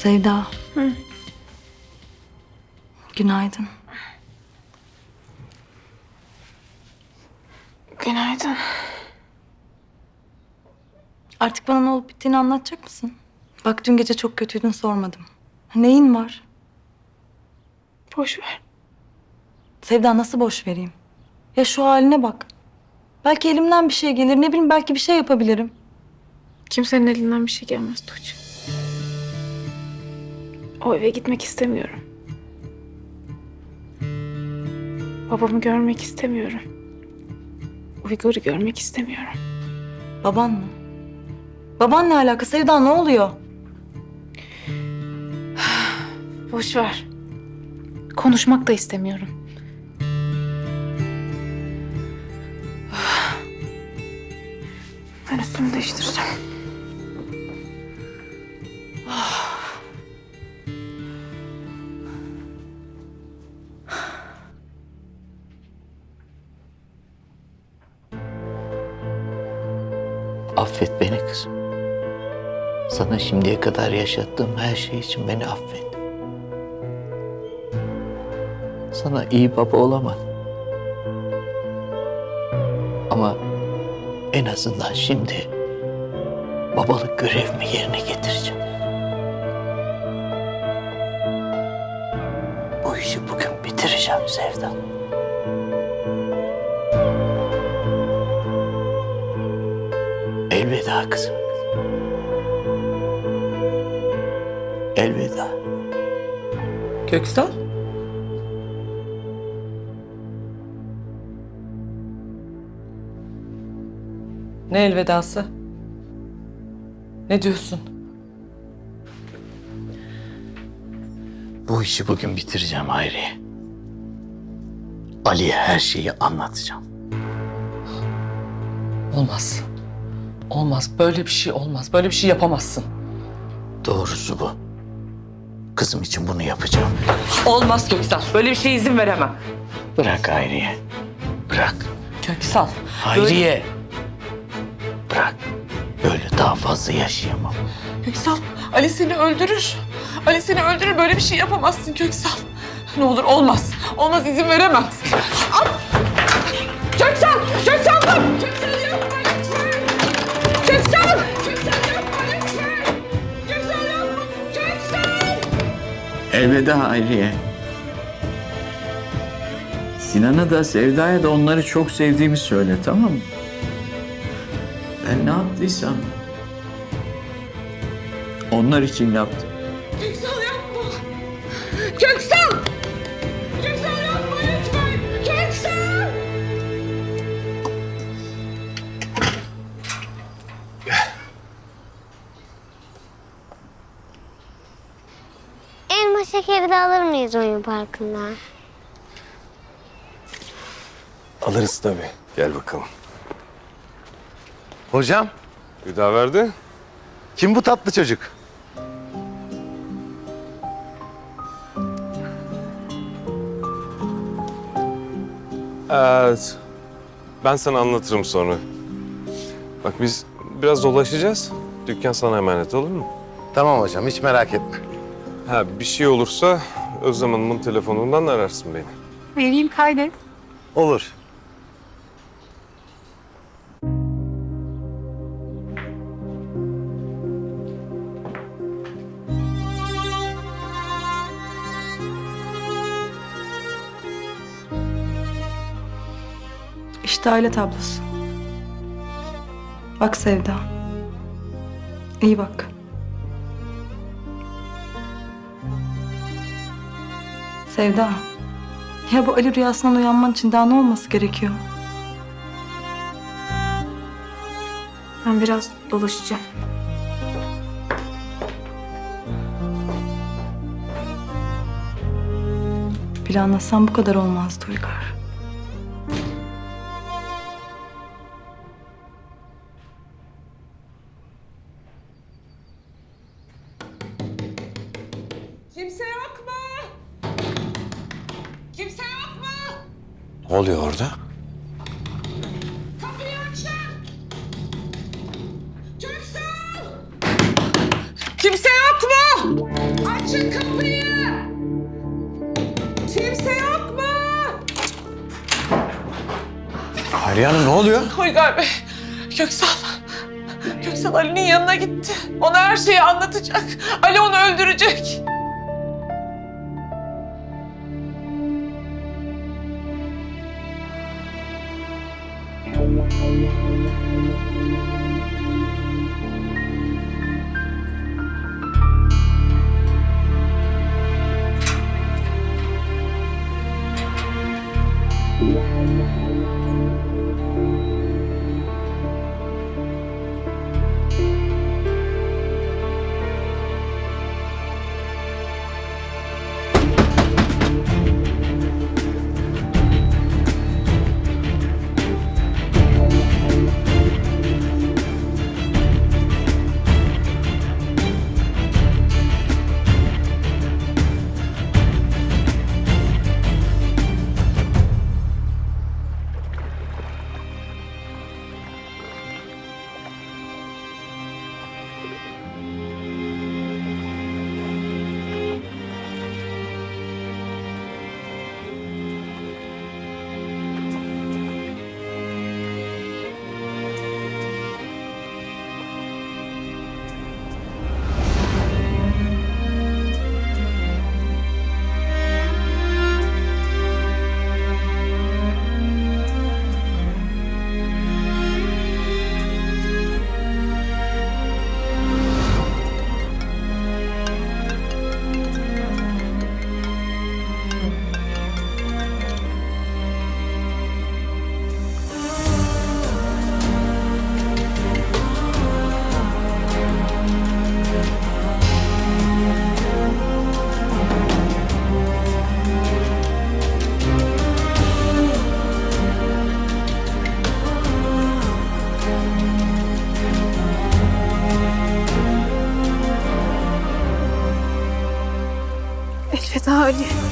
Sevda. Hı. Günaydın. Günaydın. Artık bana ne olup bittiğini anlatacak mısın? Bak dün gece çok kötüydün sormadım. Neyin var? Boş ver. Sevda nasıl boş vereyim? Ya şu haline bak. Belki elimden bir şey gelir. Ne bileyim belki bir şey yapabilirim. Kimsenin elinden bir şey gelmez Tuğçe. O eve gitmek istemiyorum. Babamı görmek istemiyorum. Uygar'ı görmek istemiyorum. Baban mı? Baban ne alaka? Sevda ne oluyor? Boş ver. Konuşmak da istemiyorum. Ben üstümü değiştireceğim. Affet beni kızım. Sana şimdiye kadar yaşattığım her şey için beni affet. Sana iyi baba olamadım. Ama en azından şimdi babalık görevimi yerine getireceğim. Bu işi bugün bitireceğim Sevda. Elveda kızım. Elveda. Köksal? Ne elvedası? Ne diyorsun? Bu işi bugün bitireceğim Hayri. Ali'ye her şeyi anlatacağım. Olmaz. Olmaz. Böyle bir şey olmaz. Böyle bir şey yapamazsın. Doğrusu bu. Kızım için bunu yapacağım. Olmaz Köksal. Böyle bir şeye izin veremem. Bırak Hayriye. Bırak. Köksal. Hayriye. Bırak. Böyle daha fazla yaşayamam. Köksal, Ali seni öldürür. Ali seni öldürür. Böyle bir şey yapamazsın Köksal. Ne olur olmaz. Olmaz izin veremem. Al! Köksal! Köksal dur! Elveda Hayriye. Sinan'a da Sevda'ya da onları çok sevdiğimi söyle tamam mı? Ben ne yaptıysam onlar için yaptım. Köksal yapma! Köksal! Elma şekeri de alır mıyız oyun parkından? Alırız tabii. Gel bakalım. Hocam, Hüdaverdi. kim bu tatlı çocuk? Evet. Ben sana anlatırım sonra. Bak biz biraz dolaşacağız. Dükkan sana emanet olur mu? Tamam hocam, hiç merak etme. Ha bir şey olursa Özlem Hanım'ın telefonundan ararsın beni. Vereyim kaydet. Olur. İşte aile tablosu. Bak Sevda. İyi bak. Sevda. Ya bu Ali rüyasından uyanman için daha ne olması gerekiyor? Ben biraz dolaşacağım. Planlasam bu kadar olmazdı Uygar. Kimse yok mu? Kimse yok mu? Ne oluyor orada? Kapıyı açın! Köksal! Kimse yok mu? Açın kapıyı! Kimse yok mu? Hayriye Hanım ne oluyor? Uygar Bey, Köksal. Köksal Ali'nin yanına gitti. Ona her şeyi anlatacak. Ali onu öldürecek. Feda Ali.